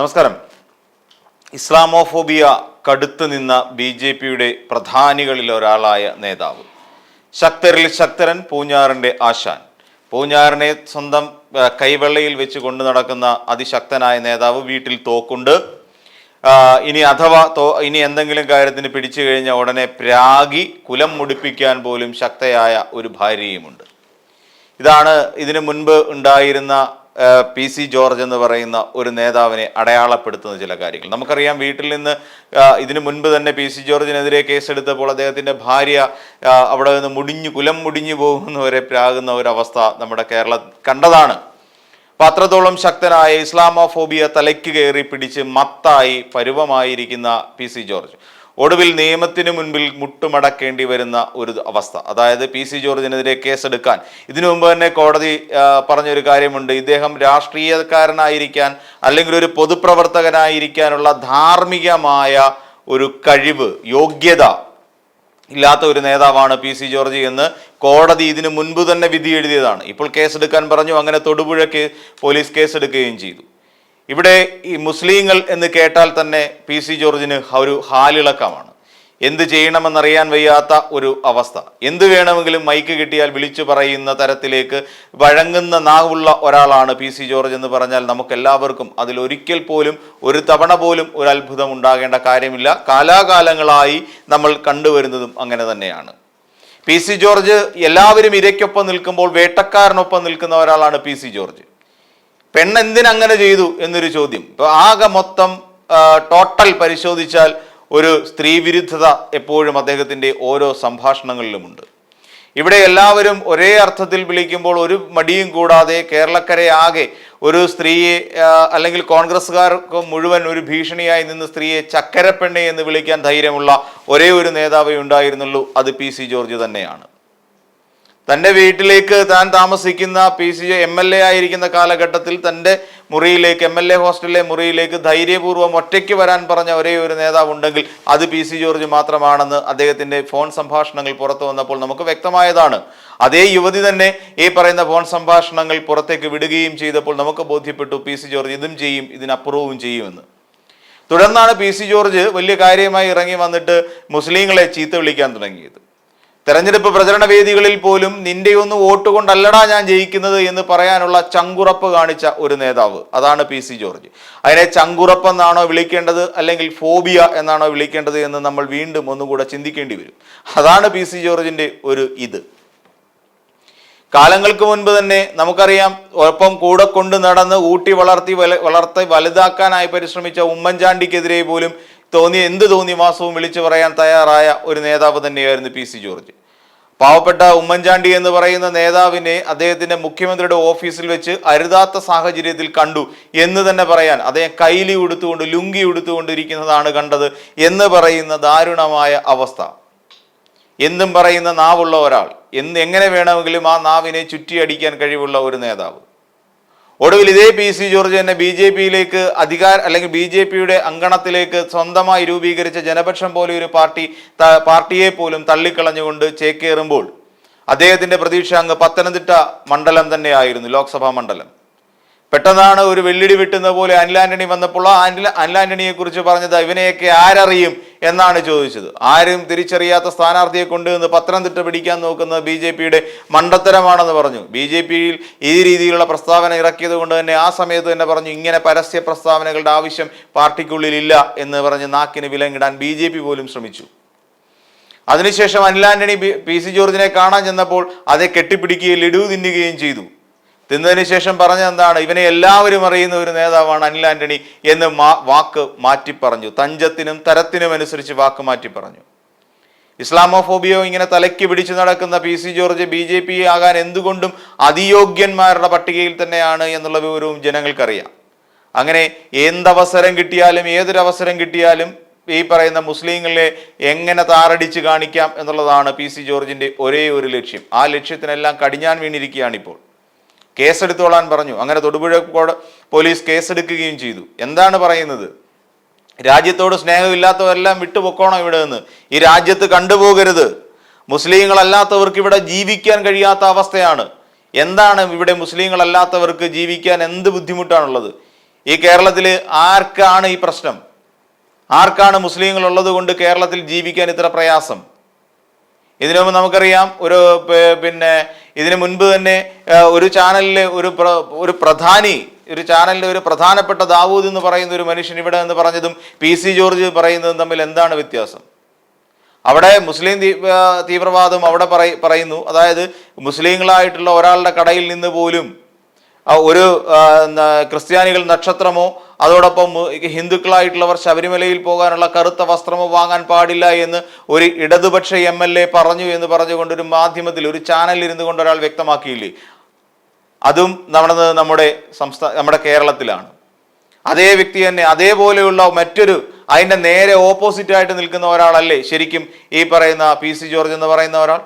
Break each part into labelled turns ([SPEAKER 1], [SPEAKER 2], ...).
[SPEAKER 1] നമസ്കാരം. ഇസ്ലാമോഫോബിയ കടുത്തു നിന്ന B J പിയുടെ പ്രധാനികളിൽ ഒരാളായ നേതാവ്. ശക്തരിൽ ശക്തരൻ പൂഞ്ഞാറിന്റെ ആശാൻ. പൂഞ്ഞാറിനെ സ്വന്തം കൈവെള്ളയിൽ വെച്ച് കൊണ്ടു നടക്കുന്ന അതിശക്തനായ നേതാവ് വീട്ടിൽ തോക്കുണ്ട്. ഇനി അഥവാ തോ ഇനി എന്തെങ്കിലും കാര്യത്തിന് പിടിച്ചു കഴിഞ്ഞ ഉടനെ പ്രാഗി കുലം മുടിപ്പിക്കാൻ പോലും ശക്തയായ ഒരു ഭാര്യയുമുണ്ട്. ഇതാണ് ഇതിനു മുൻപ് ഉണ്ടായിരുന്ന പി സി ജോർജ് എന്ന് പറയുന്ന ഒരു നേതാവിനെ അടയാളപ്പെടുത്തുന്ന ചില കാര്യങ്ങൾ. നമുക്കറിയാം വീട്ടിൽ നിന്ന് ഇതിനു മുൻപ് തന്നെ പി സി ജോർജിനെതിരെ കേസെടുത്തപ്പോൾ അദ്ദേഹത്തിന്റെ ഭാര്യ അവിടെ നിന്ന് മുടിഞ്ഞു കുലം മുടിഞ്ഞു പോകുന്നവരെ പ്രാകുന്ന ഒരവസ്ഥ നമ്മുടെ കേരള കണ്ടതാണ്. പത്രത്തോളം അത്രത്തോളം ശക്തനായ ഇസ്ലാമോഫോബിയ തലയ്ക്ക് കയറി പിടിച്ച് മത്തായി പരുവമായിരിക്കുന്ന പി സി ജോർജ്. ഒടുവിൽ നിയമത്തിന് മുൻപിൽ മുട്ടുമടക്കേണ്ടി വരുന്ന ഒരു അവസ്ഥ. അതായത് പി സി ജോർജിനെതിരെ കേസെടുക്കാൻ. ഇതിനു മുമ്പ് തന്നെ കോടതി പറഞ്ഞൊരു കാര്യമുണ്ട്. ഇദ്ദേഹം രാഷ്ട്രീയക്കാരനായിരിക്കാൻ അല്ലെങ്കിൽ ഒരു പൊതുപ്രവർത്തകനായിരിക്കാനുള്ള ധാർമ്മികമായ ഒരു കഴിവ് യോഗ്യത ഇല്ലാത്ത ഒരു നേതാവാണ് പി സി ജോർജ് എന്ന് കോടതി ഇതിനു മുൻപ് തന്നെ വിധി എഴുതിയതാണ്. ഇപ്പോൾ കേസെടുക്കാൻ പറഞ്ഞു അങ്ങനെ തൊടുപുഴയ്ക്ക് പോലീസ് കേസെടുക്കുകയും ചെയ്തു. ഇവിടെ ഈ മുസ്ലിങ്ങൾ എന്ന് കേട്ടാൽ തന്നെ പി സി ജോർജിന് ഒരു ഹാലിളക്കമാണ്. എന്ത് ചെയ്യണമെന്നറിയാൻ വയ്യാത്ത ഒരു അവസ്ഥ. എന്ത് വേണമെങ്കിലും മൈക്ക് കിട്ടിയാൽ വിളിച്ചു പറയുന്ന തരത്തിലേക്ക് വഴങ്ങുന്ന നാവുള്ള ഒരാളാണ് പി സി ജോർജ് എന്ന് പറഞ്ഞാൽ നമുക്ക് എല്ലാവർക്കും അതിൽ ഒരിക്കൽ പോലും ഒരു തവണ പോലും ഒരു അത്ഭുതം ഉണ്ടാകേണ്ട കാര്യമില്ല. കാലാകാലങ്ങളായി നമ്മൾ കണ്ടുവരുന്നതും അങ്ങനെ തന്നെയാണ്. പി സി ജോർജ് എല്ലാവരും ഇരയ്ക്കൊപ്പം നിൽക്കുമ്പോൾ വേട്ടക്കാരനൊപ്പം നിൽക്കുന്ന ഒരാളാണ് പി സി ജോർജ്. പെണ്ണെന്തിനങ്ങനെ ചെയ്തു എന്നൊരു ചോദ്യം. ഇപ്പൊ ആകെ മൊത്തം ടോട്ടൽ പരിശോധിച്ചാൽ ഒരു സ്ത്രീ വിരുദ്ധത എപ്പോഴും അദ്ദേഹത്തിന്റെ ഓരോ സംഭാഷണങ്ങളിലുമുണ്ട്. ഇവിടെ എല്ലാവരും ഒരേ അർത്ഥത്തിൽ വിളിക്കുമ്പോൾ ഒരു മടിയും കൂടാതെ കേരളക്കരയാകെ ഒരു സ്ത്രീയെ അല്ലെങ്കിൽ കോൺഗ്രസ്സുകാർക്ക് മുഴുവൻ ഒരു ഭീഷണിയായി നിന്ന് സ്ത്രീയെ ചക്കരപ്പെണ്ണെ എന്ന് വിളിക്കാൻ ധൈര്യമുള്ള ഒരേ ഒരു നേതാവേ ഉണ്ടായിരുന്നുള്ളൂ. അത് പി സി ജോർജ് തന്നെയാണ്. തന്റെ വീട്ടിലേക്ക് താൻ താമസിക്കുന്ന P C J M L A ആയിരിക്കുന്ന കാലഘട്ടത്തിൽ തന്റെ മുറിയിലേക്ക് എം എൽ എ ഹോസ്റ്റലിലെ മുറിയിലേക്ക് ധൈര്യപൂർവം ഒറ്റയ്ക്ക് വരാൻ പറഞ്ഞ ഒരേ ഒരു നേതാവ് ഉണ്ടെങ്കിൽ അത് പി സി ജോർജ് മാത്രമാണെന്ന് അദ്ദേഹത്തിന്റെ ഫോൺ സംഭാഷണങ്ങൾ പുറത്തു വന്നപ്പോൾ നമുക്ക് വ്യക്തമായതാണ്. അതേ യുവതി തന്നെ ഈ പറയുന്ന ഫോൺ സംഭാഷണങ്ങൾ പുറത്തേക്ക് വിടുകയും ചെയ്തപ്പോൾ നമുക്ക് ബോധ്യപ്പെട്ടു പി സി ജോർജ് ഇതും ചെയ്യും ഇതിനപ്പുറവും ചെയ്യുമെന്ന്. തുടർന്നാണ് പി സി ജോർജ് വലിയ കാര്യമായി ഇറങ്ങി വന്നിട്ട് മുസ്ലിങ്ങളെ ചീത്ത വിളിക്കാൻ തുടങ്ങിയത്. തെരഞ്ഞെടുപ്പ് പ്രചരണ വേദികളിൽ പോലും നിന്റെ ഒന്ന് വോട്ട് കൊണ്ടല്ലടാ ഞാൻ ജയിക്കുന്നത് എന്ന് പറയാനുള്ള ചങ്കുറപ്പ് കാണിച്ച ഒരു നേതാവ്. അതാണ് പി സി ജോർജ്. അതിനെ ചങ്കുറപ്പ് എന്നാണോ വിളിക്കേണ്ടത് അല്ലെങ്കിൽ ഫോബിയ എന്നാണോ വിളിക്കേണ്ടത് എന്ന് നമ്മൾ വീണ്ടും ഒന്നുകൂടെ ചിന്തിക്കേണ്ടി വരും. അതാണ് പി സി ജോർജിന്റെ ഒരു ഇത്. കാലങ്ങൾക്ക് മുൻപ് തന്നെ നമുക്കറിയാം ഒപ്പം കൂടെ കൊണ്ട് നടന്ന് ഊട്ടി വളർത്തി വളർത്തി വലുതാക്കാനായി പരിശ്രമിച്ച ഉമ്മൻചാണ്ടിക്കെതിരെ പോലും തോന്നിയ എന്ത് തോന്നിയ മാസവും വിളിച്ചു പറയാൻ തയ്യാറായ ഒരു നേതാവ് തന്നെയായിരുന്നു പി സി ജോർജ്. പാവപ്പെട്ട ഉമ്മൻചാണ്ടി എന്ന് പറയുന്ന നേതാവിനെ അദ്ദേഹത്തിന്റെ മുഖ്യമന്ത്രിയുടെ ഓഫീസിൽ വെച്ച് അരുതാത്ത സാഹചര്യത്തിൽ കണ്ടു എന്ന് തന്നെ പറയാൻ അദ്ദേഹം കൈലി ഉടുത്തുകൊണ്ട് ലുങ്കി ഉടുത്തുകൊണ്ടിരിക്കുന്നതാണ് കണ്ടത് എന്ന് പറയുന്ന ദാരുണമായ അവസ്ഥ. എന്നും പറയുന്ന നാവുള്ള ഒരാൾ. എന്ന് എങ്ങനെ വേണമെങ്കിലും ആ നാവിനെ ചുറ്റിയടിക്കാൻ കഴിവുള്ള ഒരു നേതാവ്. ഒടുവിൽ ഇതേ പി സി ജോർജ് തന്നെ ബി ജെ പിയിലേക്ക് അധികാര അല്ലെങ്കിൽ ബി ജെ പിയുടെ അങ്കണത്തിലേക്ക് സ്വന്തമായി രൂപീകരിച്ച ജനപക്ഷം പോലെ ഒരു പാർട്ടി പാർട്ടിയെ പോലും തള്ളിക്കളഞ്ഞുകൊണ്ട് ചേക്കേറുമ്പോൾ അദ്ദേഹത്തിന്റെ പ്രതീക്ഷ അങ്ങ് പത്തനംതിട്ട മണ്ഡലം തന്നെയായിരുന്നു ലോക്സഭാ മണ്ഡലം. പെട്ടെന്നാണ് ഒരു വെള്ളിടി വിട്ടുന്ന പോലെ അനിൽ ആന്റണി വന്നപ്പോൾ ആ അനിൽ ആന്റണിയെ കുറിച്ച് പറഞ്ഞത് ഇവനെയൊക്കെ ആരറിയും? എന്നാണ് ചോദിച്ചത്. ആരും തിരിച്ചറിയാത്ത സ്ഥാനാർത്ഥിയെ കൊണ്ടുവന്ന് പത്തനംതിട്ട പിടിക്കാൻ നോക്കുന്നത് ബി ജെ പിയുടെ മണ്ടത്തരമാണെന്ന് പറഞ്ഞു. ബി ജെ പിയിൽ ഈ രീതിയിലുള്ള പ്രസ്താവന ഇറക്കിയത് കൊണ്ട് തന്നെ ആ സമയത്ത് തന്നെ പറഞ്ഞു ഇങ്ങനെ പരസ്യ പ്രസ്താവനകളുടെ ആവശ്യം പാർട്ടിക്കുള്ളിലില്ല എന്ന് പറഞ്ഞ് നാക്കിന് വിലങ്ങിടാൻ ബി ജെ പി പോലും ശ്രമിച്ചു. അതിനുശേഷം പി- പി സി ജോർജിനെ കാണാൻ ചെന്നപ്പോൾ അതെ കെട്ടിപ്പിടിക്കുകയും ലഡു തിന്നുകയും ചെയ്തു. തിന്നതിന് ശേഷം പറഞ്ഞ എന്താണ്? ഇവനെ എല്ലാവരും അറിയുന്ന ഒരു നേതാവാണ് അനിൽ ആന്റണി എന്ന് മാ വാക്ക് മാറ്റി പറഞ്ഞു തഞ്ചത്തിനും തരത്തിനും അനുസരിച്ച് വാക്ക് മാറ്റി പറഞ്ഞു ഇസ്ലാമോഫോബിയോ ഇങ്ങനെ തലയ്ക്ക് പിടിച്ചു നടക്കുന്ന P C George B J P ആകാൻ എന്തുകൊണ്ടും അതിയോഗ്യന്മാരുടെ പട്ടികയിൽ തന്നെയാണ് എന്നുള്ള വിവരവും ജനങ്ങൾക്കറിയാം. അങ്ങനെ എന്തവസരം കിട്ടിയാലും ഏതൊരവസരം കിട്ടിയാലും ഈ പറയുന്ന മുസ്ലിങ്ങളെ എങ്ങനെ താറടിച്ച് കാണിക്കാം എന്നുള്ളതാണ് പി സി ജോർജിന്റെ ഒരേ ഒരു ലക്ഷ്യം. ആ ലക്ഷ്യത്തിനെല്ലാം കടിഞ്ഞാൻ വീണിരിക്കുകയാണ് ഇപ്പോൾ കേസെടുത്തോളാൻ പറഞ്ഞു. അങ്ങനെ തൊടുപുഴ പോലീസ് കേസെടുക്കുകയും ചെയ്തു. എന്താണ് പറയുന്നത്? രാജ്യത്തോട് സ്നേഹമില്ലാത്തവരെല്ലാം വിട്ടുപൊക്കോണം ഇവിടെ നിന്ന് ഈ രാജ്യത്ത് കണ്ടുപോകരുത്. മുസ്ലിങ്ങളല്ലാത്തവർക്ക് ഇവിടെ ജീവിക്കാൻ കഴിയാത്ത അവസ്ഥയാണ്. എന്താണ് ഇവിടെ മുസ്ലിങ്ങളല്ലാത്തവർക്ക് ജീവിക്കാൻ എന്ത് ബുദ്ധിമുട്ടാണുള്ളത്? ഈ കേരളത്തിൽ ആർക്കാണ് ഈ പ്രശ്നം? ആർക്കാണ് മുസ്ലിങ്ങൾ ഉള്ളത് കൊണ്ട് കേരളത്തിൽ ജീവിക്കാൻ ഇത്ര പ്രയാസം? ഇതിനു മുമ്പ് നമുക്കറിയാം ഒരു പിന്നെ ഇതിനു മുൻപ് തന്നെ ഒരു ചാനലിലെ ഒരു ഒരു പ്രധാനി ഒരു ചാനലിലെ ഒരു പ്രധാനപ്പെട്ട ദാവൂദ് എന്ന് പറയുന്ന ഒരു മനുഷ്യൻ ഇവിടെ എന്ന് പറഞ്ഞതും പി സി ജോർജ് പറയുന്നതും തമ്മിൽ എന്താണ് വ്യത്യാസം? അവിടെ മുസ്ലിം തീവ്രവാദം അവിടെ പറയുന്നു. അതായത് മുസ്ലിങ്ങളായിട്ടുള്ള ഒരാളുടെ കടയിൽ നിന്ന് പോലും ഒരു ക്രിസ്ത്യാനികൾ നക്ഷത്രമോ അതോടൊപ്പം ഹിന്ദുക്കളായിട്ടുള്ളവർ ശബരിമലയിൽ പോകാനുള്ള കറുത്ത വസ്ത്രമോ വാങ്ങാൻ പാടില്ല എന്ന് ഒരു ഇടതുപക്ഷ എം എൽ എ പറഞ്ഞു എന്ന് പറഞ്ഞുകൊണ്ട് ഒരു മാധ്യമത്തിൽ ഒരു ചാനലിൽ ഇരുന്നു കൊണ്ട് ഒരാൾ വ്യക്തമാക്കിയില്ലേ? അതും നടന്നത് നമ്മുടെ സംസ്ഥാന നമ്മുടെ കേരളത്തിലാണ്. അതേ വ്യക്തി തന്നെ അതേപോലെയുള്ള മറ്റൊരു അതിന്റെ നേരെ ഓപ്പോസിറ്റ് ആയിട്ട് നിൽക്കുന്ന ഒരാളല്ലേ ശരിക്കും ഈ പറയുന്ന പി സി ജോർജ് എന്ന് പറയുന്ന ഒരാൾ?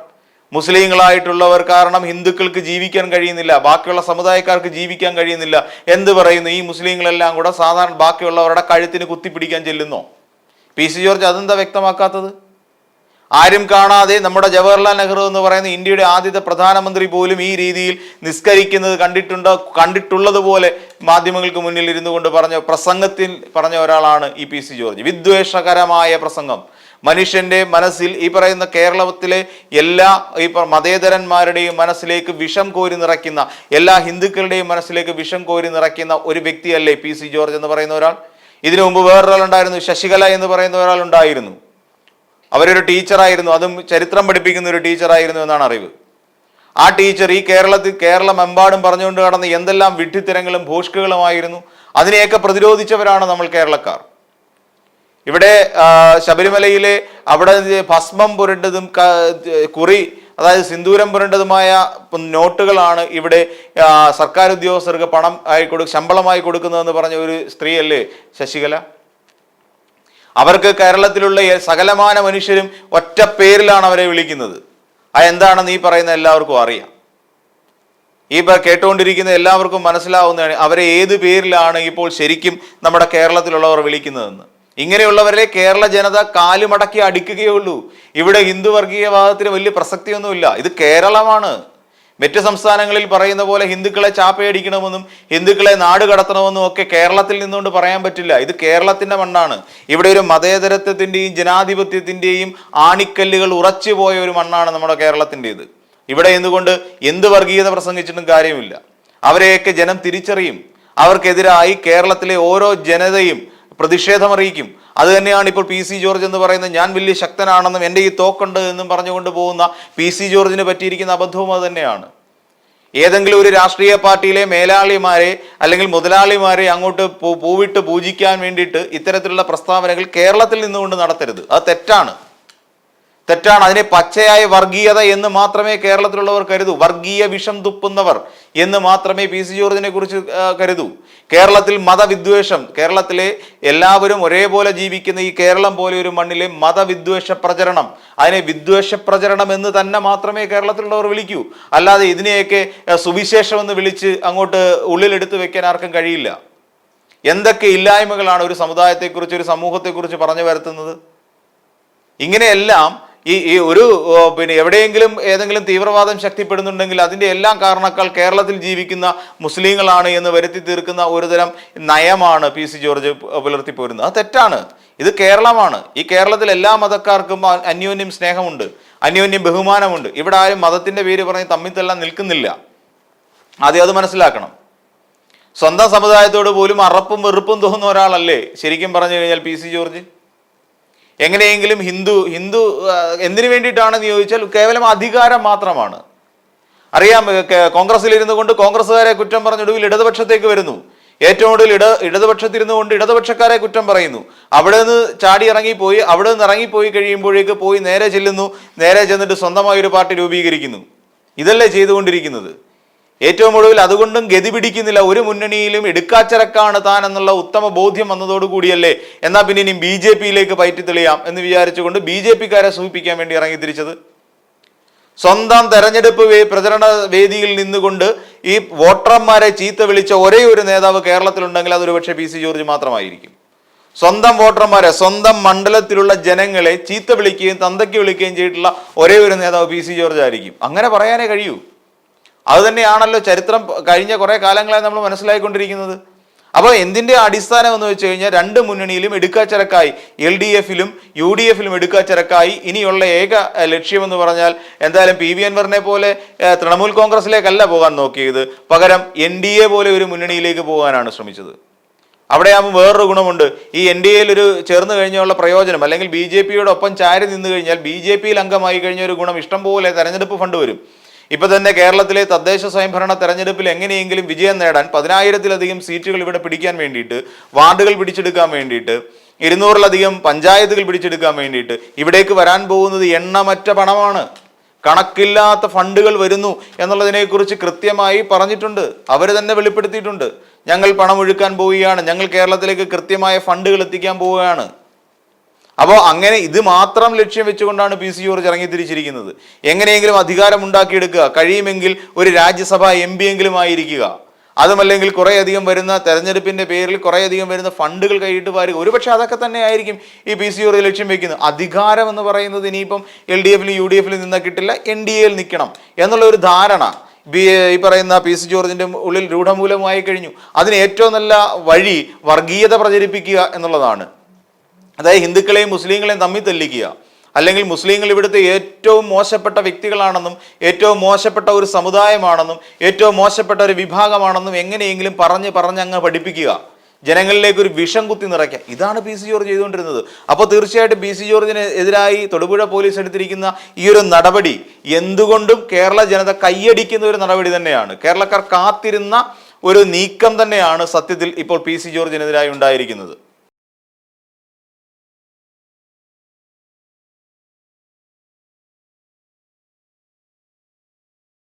[SPEAKER 1] മുസ്ലിങ്ങളായിട്ടുള്ളവർ കാരണം ഹിന്ദുക്കൾക്ക് ജീവിക്കാൻ കഴിയുന്നില്ല ബാക്കിയുള്ള സമുദായക്കാർക്ക് ജീവിക്കാൻ കഴിയുന്നില്ല. എന്ത് പറയുന്നു? ഈ മുസ്ലിങ്ങളെല്ലാം കൂടെ സാധാരണ ബാക്കിയുള്ളവരുടെ കഴുത്തിന് കുത്തിപ്പിടിക്കാൻ ചെല്ലുന്നോ. പി സി ജോർജ് അതെന്താ വ്യക്തമാക്കാത്തത്? ആരും കാണാതെ നമ്മുടെ ജവഹർലാൽ നെഹ്റു എന്ന് പറയുന്ന ഇന്ത്യയുടെ ആദ്യത്തെ പ്രധാനമന്ത്രി പോലും ഈ രീതിയിൽ നിസ്കരിക്കുന്നത് കണ്ടിട്ടുണ്ടോ? കണ്ടിട്ടുള്ളതുപോലെ മാധ്യമങ്ങൾക്ക് മുന്നിൽ ഇരുന്നു കൊണ്ട് പറഞ്ഞ പ്രസംഗത്തിൽ പറഞ്ഞ ഒരാളാണ് ഇ പി സി ജോർജ്. വിദ്വേഷകരമായ പ്രസംഗം. മനുഷ്യന്റെ മനസ്സിൽ ഈ പറയുന്ന കേരളത്തിലെ എല്ലാ ഈ മതേതരന്മാരുടെയും മനസ്സിലേക്ക് വിഷം കോരി നിറയ്ക്കുന്ന എല്ലാ ഹിന്ദുക്കളുടെയും മനസ്സിലേക്ക് വിഷം കോരി നിറയ്ക്കുന്ന ഒരു വ്യക്തിയല്ലേ പി സി ജോർജ് എന്ന് പറയുന്ന ഒരാൾ. ഇതിനു മുമ്പ് വേറൊരാളുണ്ടായിരുന്നു ശശികല എന്ന് പറയുന്ന ഒരാൾ ഉണ്ടായിരുന്നു അവരൊരു ടീച്ചറായിരുന്നു അതും ചരിത്രം പഠിപ്പിക്കുന്ന ഒരു ടീച്ചറായിരുന്നു എന്നാണ് അറിവ്. ആ ടീച്ചർ ഈ കേരളത്തിൽ കേരളമെമ്പാടും പറഞ്ഞുകൊണ്ട് കടന്ന എന്തെല്ലാം വിഡ്ഢിത്തരങ്ങളും ഭൂഷ്കുകളുമായിരുന്നു അതിനെയൊക്കെ പ്രതിരോധിച്ചവരാണ് നമ്മൾ കേരളക്കാർ. ഇവിടെ ശബരിമലയിലെ അവിടെ ഭസ്മം പുരണ്ടതും കുറി അതായത് സിന്ദൂരം പുരണ്ടതുമായ നോട്ടുകളാണ് ഇവിടെ സർക്കാർ ഉദ്യോഗസ്ഥർക്ക് പണം ആയി കൊടു ശമ്പളമായി കൊടുക്കുന്നതെന്ന് പറഞ്ഞ ഒരു സ്ത്രീയല്ലേ ശശികല? അവർക്ക് കേരളത്തിലുള്ള സകലമാന മനുഷ്യരും ഒറ്റ പേരിലാണ് അവരെ വിളിക്കുന്നത്. ആ എന്താണ് നീ പറയുന്ന എല്ലാവർക്കും അറിയാം. ഈ കേട്ടുകൊണ്ടിരിക്കുന്ന എല്ലാവർക്കും മനസ്സിലാവുന്നതാണ് അവരെ ഏത് പേരിലാണ് ഇപ്പോൾ ശരിക്കും നമ്മുടെ കേരളത്തിലുള്ളവർ വിളിക്കുന്നതെന്ന്. ഇങ്ങനെയുള്ളവരെ കേരള ജനത കാലുമടക്കി അടിക്കുകയുള്ളൂ ഇവിടെ ഹിന്ദു വർഗീയവാദത്തിന് വലിയ പ്രസക്തിയൊന്നുമില്ല. ഇത് കേരളമാണ്. മറ്റു സംസ്ഥാനങ്ങളിൽ പറയുന്ന പോലെ ഹിന്ദുക്കളെ ചാപ്പയടിക്കണമെന്നും ഹിന്ദുക്കളെ നാട് കടത്തണമെന്നും ഒക്കെ കേരളത്തിൽ നിന്നുകൊണ്ട് പറയാൻ പറ്റില്ല. ഇത് കേരളത്തിന്റെ മണ്ണാണ്. ഇവിടെ ഒരു മതേതരത്വത്തിന്റെയും ജനാധിപത്യത്തിന്റെയും ആണിക്കല്ലുകൾ ഉറച്ചുപോയ ഒരു മണ്ണാണ് നമ്മുടെ കേരളത്തിന്റെ ഇത് ഇവിടെ എന്തുകൊണ്ട് എന്ത് വർഗീയത പ്രസംഗിച്ചിട്ടും കാര്യമില്ല. അവരെയൊക്കെ ജനം തിരിച്ചറിയും. അവർക്കെതിരായി കേരളത്തിലെ ഓരോ ജനതയും പ്രതിഷേധമറിയിക്കും. അത് തന്നെയാണ് ഇപ്പോൾ പി സി ജോർജ് എന്ന് പറയുന്നത് ഞാൻ വലിയ ശക്തനാണെന്നും എന്റെ ഈ തോക്കുണ്ട് എന്നും പറഞ്ഞുകൊണ്ട് പോകുന്ന പി സി ജോർജിന് പറ്റിയിരിക്കുന്ന അബദ്ധവും അത് തന്നെയാണ്. ഏതെങ്കിലും ഒരു രാഷ്ട്രീയ പാർട്ടിയിലെ മേലാളിമാരെ അല്ലെങ്കിൽ മുതലാളിമാരെ അങ്ങോട്ട് പൂവിട്ട് പൂജിക്കാൻ വേണ്ടിയിട്ട് ഇത്തരത്തിലുള്ള പ്രസ്താവനകൾ കേരളത്തിൽ നിന്നുകൊണ്ട് നടത്തരുത്. അത് തെറ്റാണ്. തെറ്റാണ്. അതിനെ പച്ചയായ വർഗീയത എന്ന് മാത്രമേ കേരളത്തിലുള്ളവർ കരുതൂ. വർഗീയ വിഷം തുപ്പുന്നവർ. എന്ന് മാത്രമേ പി സി ജോർജിനെ കുറിച്ച് കരുതൂ. കേരളത്തിൽ മതവിദ്വേഷം കേരളത്തിലെ എല്ലാവരും ഒരേപോലെ ജീവിക്കുന്ന ഈ കേരളം പോലെ ഒരു മണ്ണിലെ മതവിദ്വേഷ പ്രചരണം അതിനെ വിദ്വേഷ പ്രചരണം എന്ന് തന്നെ മാത്രമേ കേരളത്തിലുള്ളവർ വിളിക്കൂ. അല്ലാതെ ഇതിനെയൊക്കെ സുവിശേഷം എന്ന് വിളിച്ച് അങ്ങോട്ട് ഉള്ളിലെടുത്ത് വെക്കാൻ ആർക്കും കഴിയില്ല. എന്തൊക്കെ ഇല്ലായ്മകളാണ് ഒരു സമുദായത്തെക്കുറിച്ച് ഒരു സമൂഹത്തെക്കുറിച്ച് പറഞ്ഞു വരുത്തുന്നത് ഇങ്ങനെയെല്ലാം ഈ ഈ ഒരു പിന്നെ എവിടെയെങ്കിലും ഏതെങ്കിലും തീവ്രവാദം ശക്തിപ്പെടുന്നുണ്ടെങ്കിൽ അതിന്റെ എല്ലാം കാരണക്കാൾ കേരളത്തിൽ ജീവിക്കുന്ന മുസ്ലിങ്ങളാണ് എന്ന് വരുത്തി തീർക്കുന്ന ഒരുതരം നയമാണ് പി സി ജോർജ് പുലർത്തിപ്പോരുന്നത് അത് തെറ്റാണ്. ഇത് കേരളമാണ്. ഈ കേരളത്തിൽ എല്ലാ മതക്കാർക്കും അന്യോന്യം സ്നേഹമുണ്ട്. അന്യോന്യം ബഹുമാനമുണ്ട്. ഇവിടെ ആരും മതത്തിന്റെ പേര് പറഞ്ഞ് തമ്മിൽ നിൽക്കുന്നില്ല. ആദ്യം അത് മനസ്സിലാക്കണം. സ്വന്തം സമുദായത്തോട് പോലും അറപ്പും വെറുപ്പും തോന്നുന്ന ഒരാളല്ലേ? ശരിക്കും പറഞ്ഞു കഴിഞ്ഞാൽ പി സി ജോർജ്? എങ്ങനെയെങ്കിലും ഹിന്ദു ഹിന്ദു എന്തിനു വേണ്ടിയിട്ടാണെന്ന് ചോദിച്ചാൽ കേവലം അധികാരം മാത്രമാണ്. അറിയാം കോൺഗ്രസിലിരുന്നു കൊണ്ട് കോൺഗ്രസ്സുകാരെ കുറ്റം പറഞ്ഞൊടുവിൽ ഇടതുപക്ഷത്തേക്ക് വരുന്നു. ഏറ്റവും കൂടുതൽ ഇട ഇടതുപക്ഷത്തിരുന്നു കൊണ്ട് ഇടതുപക്ഷക്കാരെ കുറ്റം പറയുന്നു. അവിടെ നിന്ന് ചാടി ഇറങ്ങിപ്പോയി അവിടെ നിന്ന് ഇറങ്ങിപ്പോയി കഴിയുമ്പോഴേക്ക് പോയി നേരെ ചെല്ലുന്നു. നേരെ ചെന്നിട്ട് സ്വന്തമായി ഒരു പാർട്ടി രൂപീകരിക്കുന്നു. ഇതല്ലേ ചെയ്തുകൊണ്ടിരിക്കുന്നത്. ഏറ്റവും ഒടുവിൽ അതുകൊണ്ടും ഗതി പിടിക്കുന്നില്ല. ഒരു മുന്നണിയിലും എടുക്കാച്ചരക്കാണ് താൻ എന്നുള്ള ഉത്തമ ബോധ്യം വന്നതോടുകൂടിയല്ലേ എന്നാൽ പിന്നെ ഇനി ബി ജെ പിയിലേക്ക് പയറ്റി തെളിയാം എന്ന് വിചാരിച്ചുകൊണ്ട് ബി ജെ പിക്കാരെ സൂചിപ്പിക്കാൻ വേണ്ടി ഇറങ്ങി തിരിച്ചത്. സ്വന്തം തെരഞ്ഞെടുപ്പ് പ്രചരണ വേദിയിൽ നിന്നുകൊണ്ട് ഈ വോട്ടർമാരെ ചീത്ത വിളിച്ച ഒരേ ഒരു നേതാവ് കേരളത്തിലുണ്ടെങ്കിൽ അതൊരു പക്ഷേ പി സി ജോർജ് മാത്രമായിരിക്കും. സ്വന്തം വോട്ടർമാരെ സ്വന്തം മണ്ഡലത്തിലുള്ള ജനങ്ങളെ ചീത്ത വിളിക്കുകയും തന്തയ്ക്ക് വിളിക്കുകയും ചെയ്തിട്ടുള്ള ഒരേ ഒരു നേതാവ് പി സി ജോർജ് ആയിരിക്കും. അങ്ങനെ പറയാനേ കഴിയൂ. അത് തന്നെയാണല്ലോ ചരിത്രം കഴിഞ്ഞ കുറേ കാലങ്ങളായി നമ്മൾ മനസ്സിലായിക്കൊണ്ടിരിക്കുന്നത്. അപ്പോൾ എന്തിന്റെ അടിസ്ഥാനം എന്ന് വെച്ച് കഴിഞ്ഞാൽ രണ്ട് മുന്നണിയിലും എടുക്കാച്ചരക്കായി എൽ ഡി എഫിലും യു ഡി എഫിലും എടുക്കാച്ചരക്കായി ഇനിയുള്ള ഏക ലക്ഷ്യമെന്ന് പറഞ്ഞാൽ എന്തായാലും പി വി അൻവറിനെ പോലെ തൃണമൂൽ കോൺഗ്രസിലേക്കല്ല പോകാൻ നോക്കിയത്. പകരം എൻ ഡി എ പോലെ ഒരു മുന്നണിയിലേക്ക് പോകാനാണ് ശ്രമിച്ചത്. അവിടെ ആകുമ്പോൾ വേറൊരു ഗുണമുണ്ട്. ഈ എൻ ഡി എയിൽ ഒരു ചേർന്ന് കഴിഞ്ഞുള്ള പ്രയോജനം അല്ലെങ്കിൽ ബി ജെ പിയോടൊപ്പം ചാരി നിന്ന് കഴിഞ്ഞാൽ ബി ജെ പിയിൽ അംഗമായി കഴിഞ്ഞ ഒരു ഗുണം ഇഷ്ടം പോലെ തെരഞ്ഞെടുപ്പ് ഫണ്ട് വരും. ഇപ്പൊ തന്നെ കേരളത്തിലെ തദ്ദേശ സ്വയംഭരണ തെരഞ്ഞെടുപ്പിൽ എങ്ങനെയെങ്കിലും വിജയം നേടാൻ പതിനായിരത്തിലധികം സീറ്റുകൾ ഇവിടെ പിടിക്കാൻ വേണ്ടിയിട്ട് വാർഡുകൾ പിടിച്ചെടുക്കാൻ വേണ്ടിയിട്ട് ഇരുന്നൂറിലധികം പഞ്ചായത്തുകൾ പിടിച്ചെടുക്കാൻ വേണ്ടിയിട്ട് ഇവിടേക്ക് വരാൻ പോകുന്നത് എണ്ണമറ്റ പണമാണ്. കണക്കില്ലാത്ത ഫണ്ടുകൾ വരുന്നു എന്നുള്ളതിനെക്കുറിച്ച് കൃത്യമായി പറഞ്ഞിട്ടുണ്ട്. അവർ തന്നെ വെളിപ്പെടുത്തിയിട്ടുണ്ട്. ഞങ്ങൾ പണം ഒഴുക്കാൻ പോവുകയാണ്. ഞങ്ങൾ കേരളത്തിലേക്ക് കൃത്യമായ ഫണ്ടുകൾ എത്തിക്കാൻ പോവുകയാണ്. അപ്പോൾ അങ്ങനെ ഇത് മാത്രം ലക്ഷ്യം വെച്ചുകൊണ്ടാണ് പി സി ജോർജ് ഇറങ്ങി തിരിച്ചിരിക്കുന്നത് എങ്ങനെയെങ്കിലും അധികാരം ഉണ്ടാക്കിയെടുക്കുക കഴിയുമെങ്കിൽ ഒരു രാജ്യസഭ എം പി എങ്കിലും ആയിരിക്കുക. അതുമല്ലെങ്കിൽ കുറേയധികം വരുന്ന തെരഞ്ഞെടുപ്പിന്റെ പേരിൽ കുറേയധികം വരുന്ന ഫണ്ടുകൾ കൈയിട്ട് പാരുക ഒരുപക്ഷെ അതൊക്കെ തന്നെ ആയിരിക്കും ഈ പി സി ജോർജ് ലക്ഷ്യം വെക്കുന്നത്. അധികാരം എന്ന് പറയുന്നത് ഇനിയിപ്പം എൽ ഡി എഫിലും യു ഡി എഫിലും നിന്നാൽ കിട്ടില്ല എൻ ഡി എയിൽ നിൽക്കണം എന്നുള്ള ഒരു ധാരണ ബി ഈ പറയുന്ന പി സി ജോർജിന്റെ ഉള്ളിൽ രൂഢമൂലമായി കഴിഞ്ഞു. അതിന് ഏറ്റവും നല്ല വഴി വർഗീയത പ്രചരിപ്പിക്കുക എന്നുള്ളതാണ്. അതായത് ഹിന്ദുക്കളെയും മുസ്ലിങ്ങളെയും തമ്മിൽ തെല്ലിക്കുക. അല്ലെങ്കിൽ മുസ്ലിങ്ങൾ ഇവിടുത്തെ ഏറ്റവും മോശപ്പെട്ട വ്യക്തികളാണെന്നും ഏറ്റവും മോശപ്പെട്ട ഒരു സമുദായമാണെന്നും ഏറ്റവും മോശപ്പെട്ട ഒരു വിഭാഗമാണെന്നും എങ്ങനെയെങ്കിലും പറഞ്ഞ് പറഞ്ഞ് അങ്ങ് പഠിപ്പിക്കുക. ജനങ്ങളിലേക്ക് ഒരു വിഷം കുത്തി നിറയ്ക്കുക. ഇതാണ് പി സി ജോർജ് ചെയ്തുകൊണ്ടിരുന്നത്. അപ്പോൾ തീർച്ചയായിട്ടും പി സി ജോർജിന് എതിരായി തൊടുപുഴ പോലീസ് എടുത്തിരിക്കുന്ന ഈ ഒരു നടപടി എന്തുകൊണ്ടും കേരള ജനത കൈയടിക്കുന്ന ഒരു നടപടി തന്നെയാണ്. കേരളക്കാർ കാത്തിരുന്ന ഒരു നീക്കം തന്നെയാണ് സത്യത്തിൽ ഇപ്പോൾ പി സി ജോർജിനെതിരായി ഉണ്ടായിരിക്കുന്നത്.